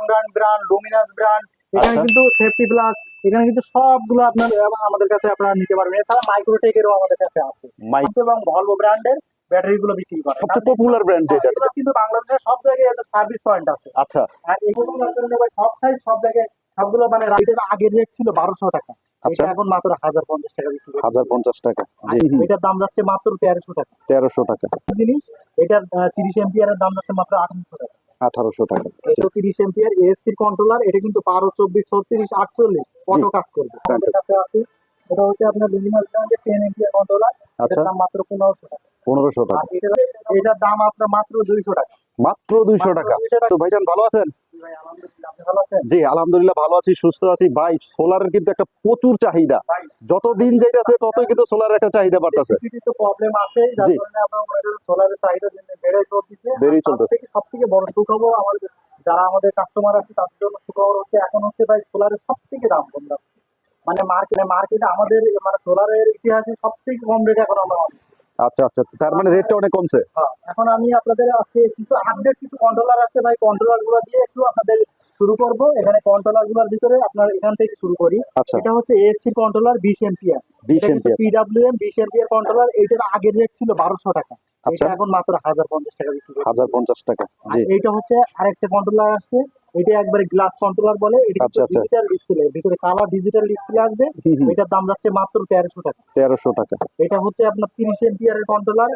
লংরান brand ডোমিনাস brand এখানে আচ্ছা। কিন্তু সেফটি প্লাস এখানে কিন্তু সবগুলো আপনার আমাদের কাছে আপনারা নিতে পারবেন। এছাড়া মাইক্রোটেকেরও আমাদের কাছে আছে। মাই এবং ভলভো ব্র্যান্ডের ব্যাটারি গুলো বিক্রি করে। সবচেয়ে পপুলার ব্র্যান্ড যেটা। কিন্তু সব জায়গায় একটা সার্ভিস পয়েন্ট আছে। আচ্ছা। আর এগুলো সব সাইজ সব জায়গায় সবগুলো মানে রাইডের আগের রেট ছিল বারোশো টাকা। আচ্ছা। এখন মাত্র হাজার পঞ্চাশ টাকা বিক্রি হাজার পঞ্চাশ টাকা। এটার দাম যাচ্ছে মাত্র তেরোশো টাকা। তেরোশো টাকা। জিনিস এটার তিরিশ এম্পিয়ারের দাম যাচ্ছে মাত্র আঠারোশো টাকা। আঠারোশো টাকা। একশো তিরিশ এম্পিয়ার এসি কন্ট্রোলার এটা কিন্তু বারো চব্বিশ ছত্রিশ আটচল্লিশ অটো কাজ করবে। আমাদের কাছে আছে এটা হচ্ছে আপনার লুমিনাস ব্র্যান্ডের টেন এম্পিয়ার কন্ট্রোলার আচ্ছা। মাত্র পনেরোশো টাকা। পনেরোশো টাকা। এটার দাম আপনার মাত্র দুইশো টাকা। মাত্র দুইশো টাকা। তো ভাইজান ভালো আছেন? ভাই আলহামদুলিল্লাহ ভালো আছেন? জি আলহামদুলিল্লাহ ভালো আছি সুস্থ আছি। ভাই সোলারের কিন্তু একটা প্রচুর চাহিদা। যত দিন যাইতেছে ততই কিন্তু সোলারের একটা চাহিদা বাড়তেছে। বেড়েই চলতেছে। সব থেকে বড় সুখবর আমাদের যারা আমাদের কাস্টমার আছে তাদের জন্য সুখবর হচ্ছে এখন হচ্ছে ভাই সোলারের সব থেকে দাম কম যাচ্ছে। মানে মার্কেটে মার্কেটে আমাদের মানে সোলারের ইতিহাসে সব থেকে কম রেট এখন আমরা। আচ্ছা আচ্ছা। তার মানে রেটটা অনেক কমছে। হ্যাঁ, এখন আমি আপনাদের আজকে কিছু আপডেট কিছু কন্ট্রোলার আছে ভাই। কন্ট্রোলারগুলো দিয়ে একটু আপনাদের শুরু করব। এখানে কন্ট্রোলারগুলোর ভিতরে আপনার এখান থেকে শুরু করি। আচ্ছা। এটা হচ্ছে এএসসি কন্ট্রোলার বিশ এম্পিয়ার বিশ এম্পিয়ার পিডাব্লিউএম বিশ এম্পিয়ার কন্ট্রোলার এটার আগের রেট ছিল বারোশো টাকা। আচ্ছা। এটা এখন মাত্র হাজার পঞ্চাশ টাকা বিক্রি করছে। হাজার পঞ্চাশ টাকা। জি। এইটা হচ্ছে আরেকটা কন্ট্রোলার আসছে। এটা একবারে গ্লাস কন্ট্রোলার বলে এটা আচ্ছা, আচ্ছা। ডিজিটাল ডিসপ্লে ভিতরে কালার ডিজিটাল ডিসপ্লে আসবে এটার দাম যাচ্ছে মাত্র তেরোশো টাকা। তেরোশো টাকা। এটা হচ্ছে আপনার তিরিশ এম্পিয়ারের কন্ট্রোলার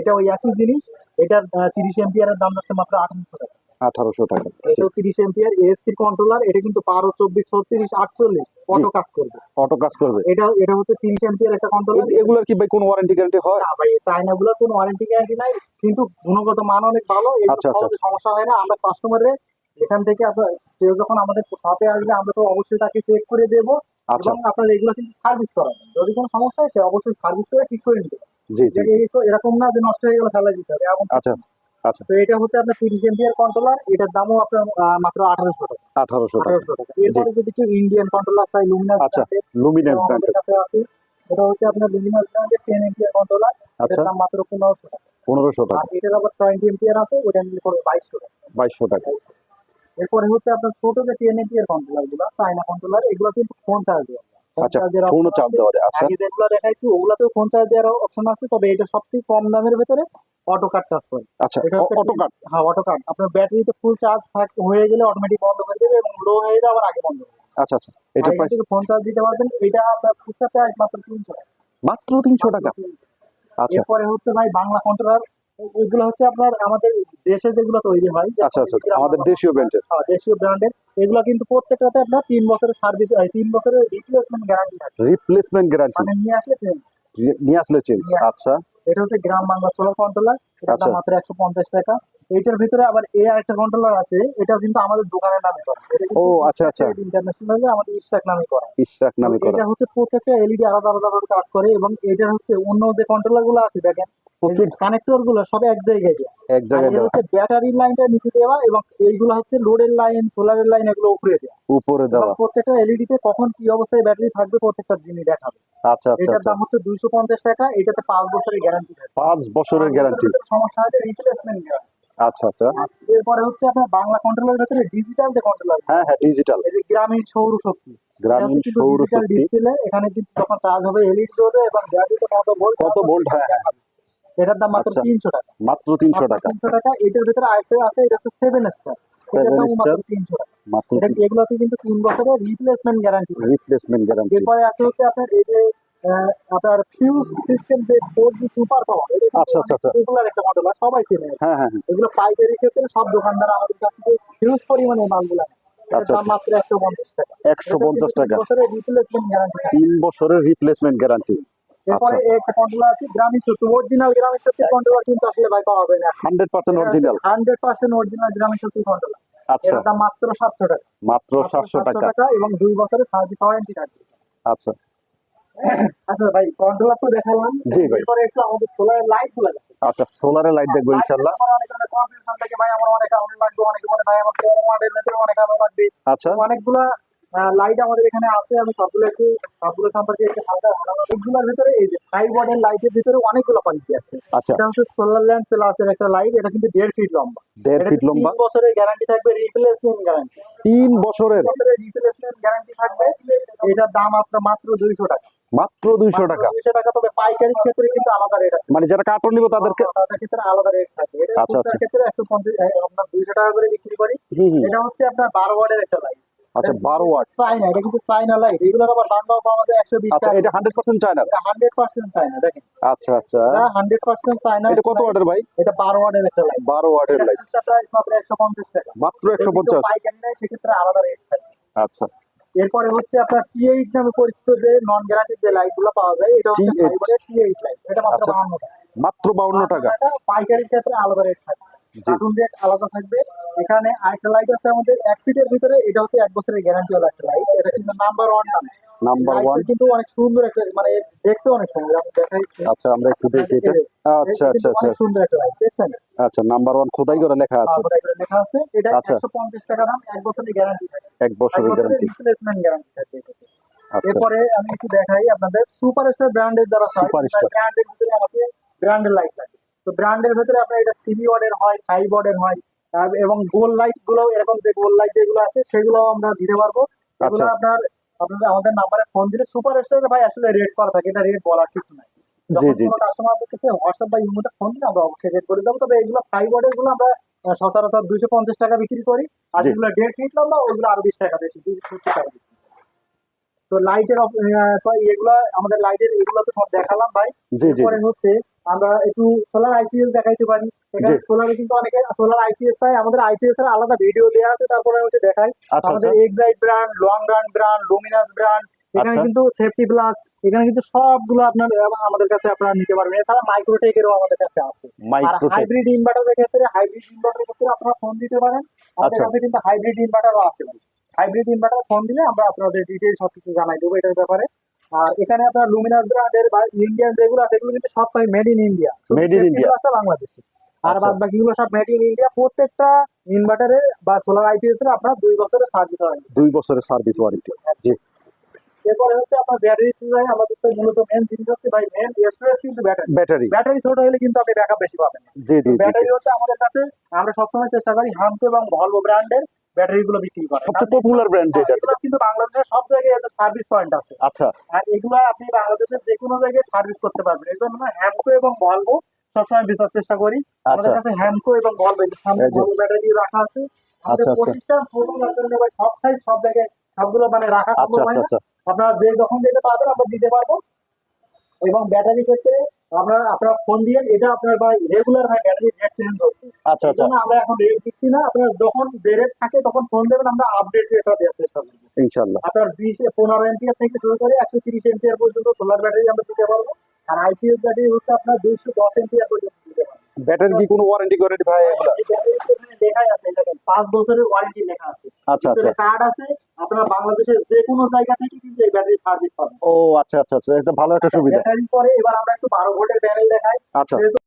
এটা ওই একই জিনিস এটার তিরিশ এম্পিয়ারের দাম যাচ্ছে মাত্র আঠারোশো টাকা। আঠারোশো টাকা। এটাও তিরিশ এম্পিয়ার এএসসি কন্ট্রোলার এটা কিন্তু বারো চব্বিশ ছত্রিশ আটচল্লিশ অটো কাজ করবে। অটো কাজ করবে। এটা এটা হচ্ছে তিরিশ এম্পিয়ার একটা কন্ট্রোলার এগুলার কি ভাই কোনো ওয়ারেন্টি গ্যারান্টি হয়? না ভাই চায়না গুলো কোনো ওয়ারেন্টি গ্যারান্টি নাই। কিন্তু গুণগত মান অনেক ভালো এগুলো আচ্ছা, আচ্ছা। সমস্যা হয় না। আমরা কাস্টমারের এখান থেকে আপনার কেউ যখন আমাদের শপে আসবে আমরা তো অবশ্যই তাকে চেক করে দেব আচ্ছা। এবং আপনার এগুলো কিন্তু সার্ভিস করাবেন যদি কোনো সমস্যা হয় সে অবশ্যই সার্ভিস করে ঠিক করে নিতে জি জি। এরকম না যে নষ্ট হয়ে গেলে ফেলা দিতে হবে এমন আচ্ছা আচ্ছা। তো এটা হচ্ছে আপনার তিরিশ এমপিআর কন্ট্রোলার এটার দামও আপনার মাত্র আঠারোশো টাকা। আঠারোশো টাকা। এরপরে যদি কেউ ইন্ডিয়ান কন্ট্রোলার চাই লুমিনাস আচ্ছা, লুমিনেন্স ব্র্যান্ড কাছে আছে। এটা হচ্ছে আপনার লুমিনাস ব্র্যান্ডের টেন এমপিআর কন্ট্রোলার আচ্ছা। দাম মাত্র পনেরোশো টাকা। পনেরোশো টাকা। এটার আবার টোয়েন্টি এমপিআর আছে ওটা নিলে পড়বে বাইশশো টাকা। বাইশশো টাকা। এরপরে হচ্ছে আপনার ছোট যে টেন এমপিআর কন্ট্রোলারগুলো চাইনা কন্ট্রোলার এগুলো কিন্তু ফোন চার্জ দেওয়া আচ্ছা ফোনও option দেওয়া যায়। আচ্ছা। আগে যেগুলো দেখাইছি ওগুলাতেও ফোন চার্জ দেওয়ার অপশন আছে তবে এটা সবথেকে কম দামের ভেতরে অটো কাট টাচ করে। আচ্ছা অটো কাট হ্যাঁ অটো কাট আপনার ফুল চার্জ হয়ে গেলে অটোমেটিক বন্ধ করে দেবে এবং লো হয়ে যাবে আগে বন্ধ আচ্ছা আচ্ছা। এটা প্রাইস ফোন চার্জ দিতে পারবেন এটা আপনার খুচরা প্রাইস মাত্র তিনশো টাকা। মাত্র তিনশো টাকা? আচ্ছা। এরপরে হচ্ছে ভাই বাংলা কন্ট্রোলার এগুলো হচ্ছে আপনার আমাদের দেশে যেগুলো তৈরি হয় আচ্ছা আচ্ছা আমাদের দেশীয় ব্র্যান্ডের হ্যাঁ, দেশীয় ব্র্যান্ডের এগুলো কিন্তু প্রত্যেকটাতে আপনার তিন বছরের সার্ভিস তিন বছরের রিপ্লেসমেন্ট গ্যারান্টি থাকে। রিপ্লেসমেন্ট গ্যারান্টি মানে নিয়ে আসলে same। নিয়ে আসলে চেঞ্জ আচ্ছা। এটা হচ্ছে গ্রাম বাংলা সোলার কন্ট্রোলার এটা আচ্ছা। দাম মাত্র টাকা। এটার ভিতরে আবার এ আরেকটা কন্ট্রোলার আছে এটাও কিন্তু আমাদের দোকানের নামে করা। ও, আচ্ছা, আচ্ছা। ইন্টারন্যাশনালি আমাদের ইস্টাক নামে করা। ইশরাক নামে করা। এটা হচ্ছে প্রত্যেকটা এলইডি আলাদা আলাদা ভাবে কাজ করে এবং এটার হচ্ছে অন্য যে কন্ট্রোলারগুলো আছে দেখেন কানেক্টরগুলো সব এক জায়গায় দেওয়া এক জায়গায় দেওয়া। হচ্ছে ব্যাটারি লাইনটা নিচে দেওয়া এবং এইগুলো হচ্ছে লোডের লাইন সোলারের লাইন এগুলো উপরে দেওয়া। উপরে দেওয়া। প্রত্যেকটা এলইডি তে কখন কি অবস্থায় ব্যাটারি থাকবে প্রত্যেকটা জিনিস দেখাবে। আচ্ছা আচ্ছা এটার আচ্ছা। দাম হচ্ছে দুইশো পঞ্চাশ টাকা এটাতে পাঁচ বছরের গ্যারান্টি থাকে পাঁচ বছরের গ্যারান্টি সমস্যা হলে রিপ্লেসমেন্ট আচ্ছা আচ্ছা। এরপরে হচ্ছে আপনার বাংলা কন্ট্রোলের ভেতরে ডিজিটাল যে কন্ট্রোলার হ্যাঁ হ্যাঁ ডিজিটাল এই যে গ্রামীণ সৌরশক্তি গ্রামীণ সৌরশক্তি ডিসপ্লে এখানে কিন্তু যখন চার্জ হবে এলইডি জ্বলবে এবং ব্যাটারিতে কত ভোল্ট কত ভোল্ট হ্যাঁ হ্যাঁ। এটার দাম মাত্র আচ্ছা। তিনশো টাকা। মাত্র তিনশো টাকা। তিনশো টাকা। এটার ভিতরে আরেকটা আছে এটা হচ্ছে সেভেন স্টার Seven মাত্র star। তিনশো টাকা। মাত্র এটা এগুলোতে কিন্তু তিন বছরের রিপ্লেসমেন্ট গ্যারান্টি রিপ্লেসমেন্ট গ্যারান্টি এরপরে আছে হচ্ছে আপনার এই যে আপনার ফিউজ সিস্টেম যে ফোর জি সুপার পাওয়ার আচ্ছা, আচ্ছা, আচ্ছা। পপুলার একটা মডেল সবাই চেনে। হ্যাঁ হ্যাঁ হ্যাঁ। এগুলো পাইকারি ক্ষেত্রে সব দোকানদার আমাদের কাছ থেকে হিউজ পরিমাণে মালগুলো আচ্ছা, মাত্র একশো পঞ্চাশ টাকা। একশো পঞ্চাশ টাকা। বছরের রিপ্লেসমেন্ট গ্যারান্টি তিন বছরের রিপ্লেসমেন্ট গ্যারান্টি এরপরে আচ্ছা। একটা কন্ট্রোলার আছে গ্রামীণ শক্তি অরিজিনাল গ্রামীণ শক্তি কন্ট্রোলার কিন্তু আসলে ভাই পাওয়া যায় না। Hundred percent original hundred percent original Grameen Shakti controller আচ্ছা। দাম মাত্র সাতশো টাকা। মাত্র মাত্র সাতশো টাকা। এবং দুই বছরের সার্ভিস ওয়ারেন্টি থাকবে। আচ্ছা। আচ্ছা ভাই কন্ট্রোলার তো দেখালাম। জি ভাই। এরপরে একটু আমাদের সোলার লাইটগুলো। আচ্ছা সোলারের লাইট দেখব আমার অনেক অনেক confusion থাকে, ভাই আমার অনেক আলো লাগবে, অনেকে বলে ভাই আমার ভেতরে অনেক আলো লাগবে। আচ্ছা। অনেকগুলা লাইট আমাদের এখানে আছে আমি সবগুলো একটু সবগুলো সম্পর্কে একটু হালকা এগুলোর ভিতরে এই যে ফাইভ ওয়াটের লাইটের ভিতরে অনেকগুলো কোয়ালিটি আছে। আচ্ছা। এটা হচ্ছে সোলার ল্যাম্প প্লাসের একটা লাইট এটা কিন্তু দেড় ফিট লম্বা। দেড় ফিট লম্বা তিন বছরের গ্যারান্টি থাকবে রিপ্লেসমেন্ট গ্যারান্টি তিন বছরের? রিপ্লেসমেন্ট গ্যারান্টি থাকবে। এটার দাম আপনার মাত্র দুইশো টাকা। মাত্র দুইশো টাকা? দুইশো টাকা তবে পাইকারির ক্ষেত্রে কিন্তু আলাদা রেট আছে। মানে যারা কার্টন নিব তাদেরকে তাদের ক্ষেত্রে আলাদা রেট থাকে এটা আচ্ছা, ক্ষেত্রে একশো পঞ্চাশ আপনার দুইশো টাকা করে বিক্রি করি। এটা হচ্ছে আপনার বারো ওয়ার্ডের একটা লাইট আচ্ছা বারো ওয়াট চাইনা এটা কিন্তু লাইট এগুলোর আবার দাম কম আছে একশো বিশ আচ্ছা এটা দেখেন। আচ্ছা আচ্ছা। এটা কত ওয়াটের ভাই? এটা বারো ওয়ার্ডের একটা লাইট বারো ওয়াটের লাইট মাত্র টাকা। মাত্র পাইকারি নেয় সেক্ষেত্রে আলাদা রেট থাকে আচ্ছা। এরপরে হচ্ছে আপনার টি এইট নামে পরিচিত যে নন গ্যারান্টি যে লাইটগুলো পাওয়া যায় এটা হচ্ছে T8 টি এইট লাইট এটা মাত্র আচ্ছা। বাহান্ন টাকা। মাত্র বাউন্ন টাকা। পাইকারির ক্ষেত্রে আলাদা রেট থাকবে। জি কার্টুন রেট আলাদা থাকবে। এখানে আরেকটা লাইট আছে আমাদের এক ফিটের ভিতরে। এটা হচ্ছে এক বছরের গ্যারান্টি ওয়ালা একটা লাইট এটা কিন্তু নাম্বার ওয়ান নাম নাম্বার ওয়ান কিন্তু অনেক সুন্দর একটা মানে দেখতে অনেক সুন্দর। আচ্ছা আমরা একটু দেখি এটা। আচ্ছা আচ্ছা আচ্ছা। সুন্দর একটা লাইট দেখছেন? আচ্ছা নাম্বার ওয়ান খোদাই করে লেখা আছে। লেখা আছে। এটা আচ্ছা। একশো পঞ্চাশ টাকা দাম এক বছরের গ্যারান্টি থাকে এক বছরের গ্যারান্টি রিপ্লেসমেন্ট গ্যারান্টি থাকে আচ্ছা। এরপরে আমি একটু দেখাই আপনাদের সুপারস্টার ব্র্যান্ডের যারা Superstar। ব্র্যান্ডের ভিতরে আমাকে ব্র্যান্ডের লাইট লাগে তো ব্র্যান্ডের ভিতরে আপনার এটা থ্রি ওয়ার্ডের হয় ফাইভ ওয়ার্ডের হয় এবং গোল লাইটগুলো এরকম যে গোল লাইট যেগুলো আছে সেগুলো আমরা দিতে পারব। এগুলো আচ্ছা। আপনার আপনাদের আমাদের নাম্বারে ফোন দিলে সুপারস্টার ভাই আসলে রেট করা থাকে এটা রেট বলার কিছু নাই। জি, জি, কাস্টমারদের কাছে হোয়াটসঅ্যাপ বা ইমোতে ফোন দিলে আমরা অবশ্যই রেট করে দেবো। তবে এগুলো ফাইভ ওয়ার্ডেরগুলো আমরা সচরাচর দুইশো পঞ্চাশ টাকা বিক্রি করি আর যেগুলো দেড় ফিট লম্বা ওগুলো আরও বিশ টাকা বেশি দুইশো সত্তর টাকা তো লাইটের এগুলো আমাদের লাইটের এগুলো তো সব দেখালাম ভাই। পরে হচ্ছে আমরা একটু সোলার আইপিএস দেখাইতে পারি। এখানে সোলারে কিন্তু অনেকে সোলার আইপিএস চাই আমাদের আইপিএস এর আলাদা ভিডিও দেওয়া আছে তারপরে হচ্ছে দেখাই। আচ্ছা আমাদের আচ্ছা Excite brand long run brand Luminous brand এখানে আচ্ছা। কিন্তু সেফটি প্লাস এখানে কিন্তু সবগুলো আপনার আমাদের কাছে আপনারা নিতে পারবেন। এছাড়া মাইক্রোটেকেরও আমাদের কাছে আছে। আর মাইক্রোটেক হাইব্রিড ইনভার্টারের ক্ষেত্রে হাইব্রিড ইনভার্টারের ক্ষেত্রে আপনারা ফোন দিতে পারেন। আমাদের। কাছে কিন্তু হাইব্রিড ইনভার্টারও আছে। হাইব্রিড ইনভার্টার ফোন দিলে আমরা আপনাদের ডিটেইলস সবকিছু জানাই দেবো এটার ব্যাপারে। আর এখানে আপনার লুমিনাস ব্র্যান্ডের বা ইন্ডিয়ান যেগুলো আছে এগুলো কিন্তু সব made in India Made in India। বাংলাদেশে। আর আচ্ছা। বাদ বাকিগুলো সব মেড ইন ইন্ডিয়া প্রত্যেকটা ইনভার্টারে বা সোলার আইপিএস এর আপনার দুই বছরের সার্ভিস হয় দুই বছরের সার্ভিস ওয়ারেন্টি জি। এরপরে হচ্ছে আপনার ব্যাটারি চাই আমাদের তো মূলত মেন জিনিস হচ্ছে ভাই মেন স্টোরেজ কিন্তু ব্যাটারি ব্যাটারি ব্যাটারি ছোট হলে কিন্তু আপনি ব্যাকআপ বেশি পাবেন। জি জি জি ব্যাটারি হচ্ছে আমাদের কাছে আমরা সবসময় চেষ্টা করি হামকো এবং ভলভো ব্র্যান্ডের ব্যাটারি গুলো বিক্রি করা। সবচেয়ে পপুলার ব্র্যান্ড যেটা। কিন্তু বাংলাদেশের সব জায়গায় একটা সার্ভিস পয়েন্ট আছে। আচ্ছা। আর এগুলো আপনি বাংলাদেশের যে কোনো জায়গায় সার্ভিস করতে পারবেন। এই জন্য হ্যামকো এবং ভলভো সবসময় বেচার চেষ্টা করি। আমাদের আচ্ছা কাছে হ্যামকো এবং ভলভো সামনে ভলভো ব্যাটারি রাখা আছে। আমাদের আচ্ছা, আচ্ছা। প্রতিষ্ঠান ছোট যার কারণে সব সাইজ সব জায়গায় সবগুলো মানে রাখা আচ্ছা সম্ভব হয় আচ্ছা না। আচ্ছা। আপনারা যে যখন যেটা পাবেন আমরা দিতে পারব। এবং ব্যাটারি ক্ষেত্রে আমরা আপনারা ফোন দিয়ে এটা আপনার ভাই রেগুলার ভাই ব্যাটারি রেট চেঞ্জ হচ্ছে। আচ্ছা আচ্ছা। আমরা এখন রেট দিচ্ছি না। আপনারা যখন যে রেট থাকে তখন ফোন দেবেন আমরা আপডেট রেটটা দেওয়ার চেষ্টা করব। ইনশাল্লাহ আপনার বিশ পনেরো এমপিয়ার থেকে শুরু করে একশো তিরিশ এমপিয়ার পর্যন্ত সোলার ব্যাটারি আমরা দিতে পারব। আর আইপিএস ব্যাটারি হচ্ছে আপনার দুইশো দশ এমপিয়ার পর্যন্ত দিতে পারব। ব্যাটারি কি কোনো ওয়ারেন্টি গ্যারান্টি এখানে লেখাই আছে এটা দেখেন, পাঁচ বছরের ওয়ারেন্টি লেখা আছে। আচ্ছা আচ্ছা। কার্ড আছে আপনারা বাংলাদেশের যে কোনো জায়গা থেকে কিন্তু এই ব্যাটারি সার্ভিস পাবেন। ও আচ্ছা আচ্ছা আচ্ছা এটা ভালো একটা সুবিধা। ব্যাটারি পরে এবার আমরা একটু বারো ভোল্টের প্যানেল দেখাই। আচ্ছা।